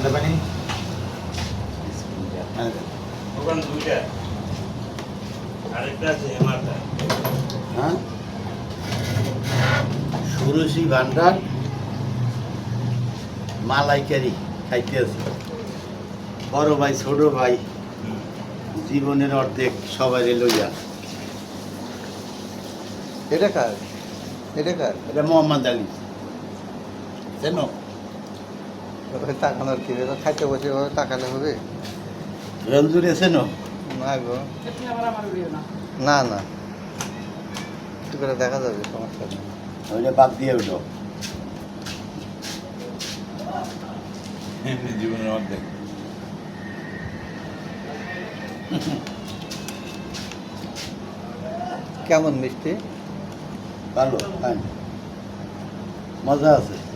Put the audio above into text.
ঠান্ডা আছে হ্যাঁ? ভান্ডার মালাইকারি খাইতে আছে। বড় ভাই, ছোট ভাই, জীবনের অর্ধেক সবাই লইয়া। এটা কার? এটা কার? এটা মোহাম্মদ আলী। ওখানে তাকানোর কি রে? খাইতে বসে ওভাবে তাকালে হবে। রঞ্জুর এসেন না গো। না না। একটু করে দেখা যাবে সমস্যা নেই। ওইটা বাদ দিয়ে উঠো। জীবনের অর্ধেক। কেমন মিষ্টি? ভালো হ্যাঁ মজা আছে।